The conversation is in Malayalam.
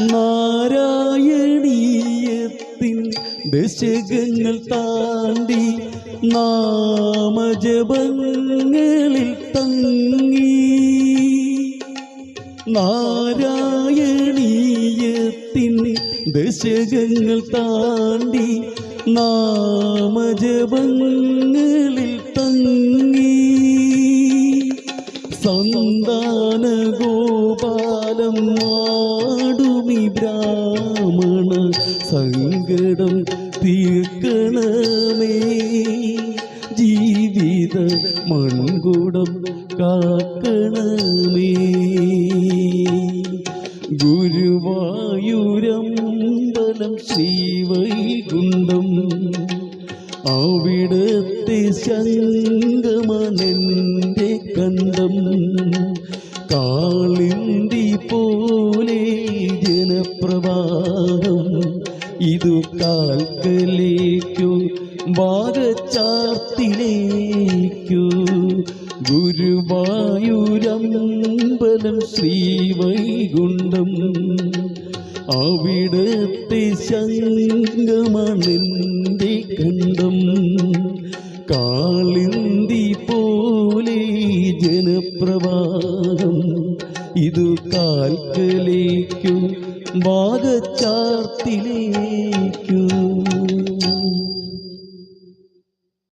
നാരായണീയത്തിൻ ദശകങ്ങൾ താണ്ടി നാമജപങ്ങളിൽ തങ്ങി. നാരായണീയത്തിൻ ദശകങ്ങൾ താണ്ടി നാമജപങ്ങളിൽ തങ്ങി. സന്താന ഗോപാലം മാടുമി ബ്രാഹ്മണ സങ്കടം തീർക്കണമേ. ജീവിത മൺകുടം കാക്കണമേ. ഗുരുവായൂരമ്പലം ശ്രീവൈകുണ്ഠം അവിടത്തെ ശങ്കമനെന്റെ കണ്ടം കാളിന്തി പോലെ ജനപ്രവാഹം ഇതു കാൽക്കലേക്കു ഭാഗച്ചാർത്തിലേക്കു ഗുരുവായൂരമ്പലം ശ്രീവൈകുണ്ഠം അവിടത്തെ ശങ്കമണെന്റെ കണ്ടം കാ ജനപ്രവാഹം ഇതു കാൽക്കലേക്കും ഭാഗച്ചാർത്തിലേക്കു